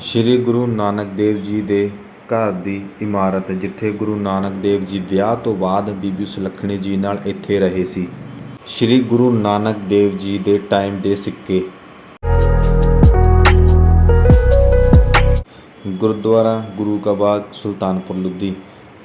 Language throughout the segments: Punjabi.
ਸ਼੍ਰੀ ਗੁਰੂ ਨਾਨਕ ਦੇਵ ਜੀ ਦੇ ਘਰ ਦੀ ਇਮਾਰਤ, ਜਿੱਥੇ ਗੁਰੂ ਨਾਨਕ ਦੇਵ ਜੀ ਵਿਆਹ ਤੋਂ ਬਾਅਦ ਬੀਬੀ ਸੁਲੱਖਣੀ ਜੀ ਨਾਲ ਇੱਥੇ ਰਹੇ ਸੀ। ਸ਼੍ਰੀ ਗੁਰੂ ਨਾਨਕ ਦੇਵ ਜੀ ਦੇ ਟਾਈਮ ਦੇ ਸਿੱਕੇ। ਗੁਰਦੁਆਰਾ ਗੁਰੂ ਕਾ ਬਾਗ, ਸੁਲਤਾਨਪੁਰ, ਲੋਧੀ।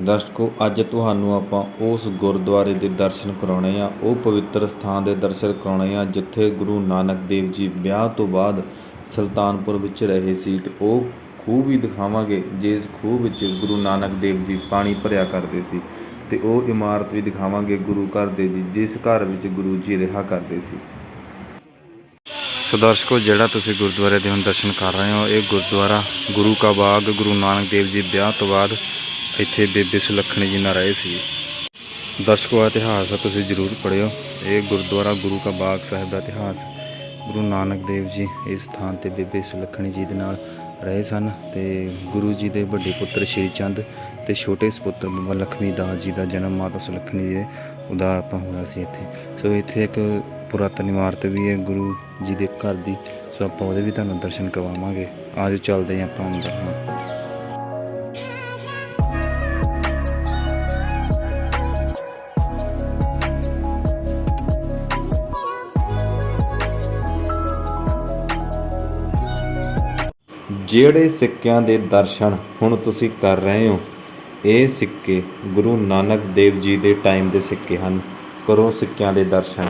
ਦਰਸ਼ਕੋ, ਅੱਜ ਤੁਹਾਨੂੰ ਆਪਾਂ ਉਸ ਗੁਰਦੁਆਰੇ ਦੇ ਦਰਸ਼ਨ ਕਰਾਉਣੇ ਆ। ਉਹ ਪਵਿੱਤਰ ਸਥਾਨ ਦੇ ਦਰਸ਼ਨ ਕਰਾਉਣੇ ਆ, ਜਿੱਥੇ ਗੁਰੂ ਨਾਨਕ ਦੇਵ ਜੀ ਵਿਆਹ ਤੋਂ ਬਾਅਦ ਸੁਲਤਾਨਪੁਰ ਵਿੱਚ ਰਹੇ ਸੀ ਤੇ ਉਹ ਖੂਹ ਵੀ ਦਿਖਾਵਾਂਗੇ, ਜਿਸ ਖੂਹ ਵਿੱਚ ਗੁਰੂ ਨਾਨਕ ਦੇਵ ਜੀ ਪਾਣੀ ਭਰਿਆ ਕਰਦੇ ਸੀ ਤੇ ਉਹ ਇਮਾਰਤ ਵੀ ਦਿਖਾਵਾਂਗੇ ਗੁਰੂ ਘਰ ਦੇ ਜੀ, ਜਿਸ ਘਰ ਵਿੱਚ ਗੁਰੂ ਜੀ ਰਿਹਾ ਕਰਦੇ ਸੀ। ਸੋ ਦਰਸ਼ਕੋ, ਜਿਹੜਾ ਤੁਸੀਂ ਗੁਰਦੁਆਰੇ ਦੇ ਹੁਣ ਦਰਸ਼ਨ ਕਰ ਰਹੇ ਹੋ, ਇਹ ਗੁਰਦੁਆਰਾ ਗੁਰੂ ਕਾ ਬਾਗ, ਗੁਰੂ ਨਾਨਕ ਦੇਵ ਜੀ ਵਿਆਹ ਤੋਂ ਬਾਅਦ ਇੱਥੇ ਬੇਬੇ ਸੁਲੱਖਣੀ ਜੀ ਨਾਲ ਰਹੇ ਸੀ। ਦਰਸ਼ਕੋ ਇਹ ਇਤਿਹਾਸ ਆ ਤੁਸੀਂ ਜ਼ਰੂਰ ਪੜ੍ਹਿਓ। ਇਹ ਗੁਰਦੁਆਰਾ ਗੁਰੂ ਕਾ ਬਾਗ ਸਾਹਿਬ ਦਾ ਇਤਿਹਾਸ ਗੁਰੂ ਨਾਨਕ ਦੇਵ ਜੀ ਇਸ ਥਾਂ ਤੇ ਬੇਬੇ ਸੁਲੱਖਣੀ ਜੀ ਦੇ ਨਾਲ ਰਹੇ ਸਨ ਤੇ ਗੁਰੂ ਜੀ ਦੇ ਵੱਡੇ ਪੁੱਤਰ ਸ਼੍ਰੀ ਚੰਦ ਤੇ ਛੋਟੇ ਸੁਪੁੱਤਰ ਬਾਬਾ ਲਖਮੀ ਦਾਸ ਜੀ ਦਾ ਜਨਮ ਮਾਤਾ ਸੁਲੱਖਣੀ ਜੀ ਦੇ ਉਦਾਰ ਤੋਂ ਹੋਇਆ ਸੀ ਇੱਥੇ। ਸੋ ਇੱਥੇ ਇੱਕ ਪੁਰਾਤਨ ਇਮਾਰਤ ਵੀ ਹੈ, ਗੁਰੂ ਜੀ ਦੇ ਘਰ ਦੀ। ਸੋ ਆਪਾਂ ਉਹਦੇ ਵੀ ਤੁਹਾਨੂੰ ਦਰਸ਼ਨ ਕਰਵਾਵਾਂਗੇ। ਆਜੋ ਚੱਲਦੇ ਹਾਂ ਆਪਾਂ ਅੰਦਰ। ਹੁਣ ਜਿਹੜੇ ਸਿੱਕਿਆਂ ਦੇ ਦਰਸ਼ਨ ਹੁਣ ਤੁਸੀਂ ਕਰ ਰਹੇ ਹੋ, ਇਹ ਸਿੱਕੇ ਗੁਰੂ ਨਾਨਕ ਦੇਵ ਜੀ ਦੇ ਟਾਈਮ ਦੇ ਸਿੱਕੇ ਹਨ। ਕਰੋ ਸਿੱਕਿਆਂ ਦੇ ਦਰਸ਼ਨ।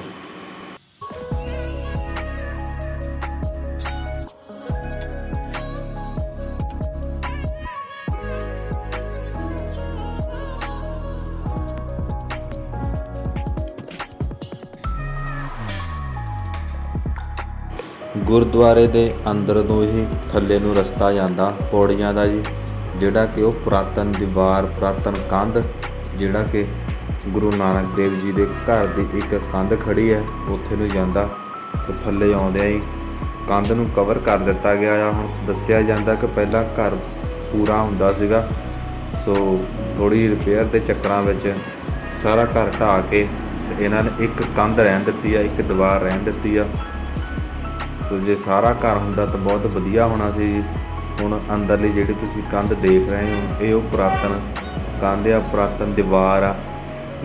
ਗੁਰਦੁਆਰੇ ਦੇ ਅੰਦਰ ਤੋਂ ਹੀ ਥੱਲੇ ਨੂੰ ਰਸਤਾ ਜਾਂਦਾ ਪੌੜੀਆਂ ਦਾ ਜੀ, ਜਿਹੜਾ ਕਿ ਉਹ ਪੁਰਾਤਨ ਦੀਵਾਰ, ਪੁਰਾਤਨ ਕੰਧ, ਜਿਹੜਾ ਕਿ ਗੁਰੂ ਨਾਨਕ ਦੇਵ ਜੀ ਦੇ ਘਰ ਦੀ ਇੱਕ ਕੰਧ ਖੜੀ ਹੈ, ਉੱਥੇ ਨੂੰ ਜਾਂਦਾ ਤੇ ਥੱਲੇ ਆਉਂਦਿਆਂ ਹੀ ਕੰਧ ਨੂੰ ਕਵਰ ਕਰ ਦਿੱਤਾ ਗਿਆ ਆ। ਹੁਣ ਦੱਸਿਆ ਜਾਂਦਾ ਕਿ ਪਹਿਲਾਂ ਘਰ ਪੂਰਾ ਹੁੰਦਾ ਸੀਗਾ, ਸੋ ਥੋੜੀ ਰਿਪੇਅਰ ਦੇ ਚੱਕਰਾਂ ਵਿੱਚ ਸਾਰਾ ਘਰ ਢਾਹ ਕੇ ਇਹਨਾਂ ਨੇ ਇੱਕ ਕੰਧ ਰਹਿਣ ਦਿੱਤੀ ਆ, ਇੱਕ ਦੀਵਾਰ ਰਹਿਣ ਦਿੱਤੀ ਆ। ਸੋ ਜੇ ਸਾਰਾ ਘਰ ਹੁੰਦਾ ਤਾਂ ਬਹੁਤ ਵਧੀਆ ਹੋਣਾ ਸੀ ਹੁਣ ਅੰਦਰਲੀ ਜਿਹੜੀ ਤੁਸੀਂ ਕੰਧ ਦੇਖ ਰਹੇ ਹੋ, ਇਹ ਉਹ ਪੁਰਾਤਨ ਕੰਧ ਆ, ਪੁਰਾਤਨ ਦੀਵਾਰ ਆ।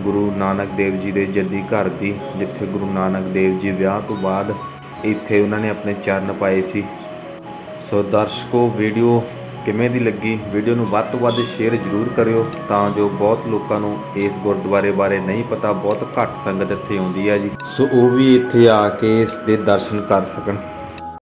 ਗੁਰੂ ਨਾਨਕ ਦੇਵ ਜੀ ਦੇ ਜੱਦੀ ਘਰ ਦੀ, ਜਿੱਥੇ ਗੁਰੂ ਨਾਨਕ ਦੇਵ ਜੀ ਵਿਆਹ ਤੋਂ ਬਾਅਦ ਇੱਥੇ ਉਹਨਾਂ ਨੇ ਆਪਣੇ ਚਰਨ ਪਾਏ ਸੀ। ਸੋ ਦਰਸ਼ਕੋ, ਵੀਡੀਓ ਕਿਵੇਂ ਦੀ ਲੱਗੀ ਵੀਡੀਓ ਨੂੰ ਵੱਧ ਤੋਂ ਵੱਧ ਸ਼ੇਅਰ ਜ਼ਰੂਰ ਕਰਿਓ ਤਾਂ ਜੋ ਬਹੁਤ ਲੋਕਾਂ ਨੂੰ ਇਸ ਗੁਰਦੁਆਰੇ ਬਾਰੇ ਨਹੀਂ ਪਤਾ, ਬਹੁਤ ਘੱਟ ਸੰਗਤ ਇੱਥੇ ਆਉਂਦੀ ਹੈ ਜੀ। ਸੋ ਉਹ ਵੀ ਇੱਥੇ ਆ ਕੇ ਇਸ ਦੇ ਦਰਸ਼ਨ ਕਰ ਸਕਣ।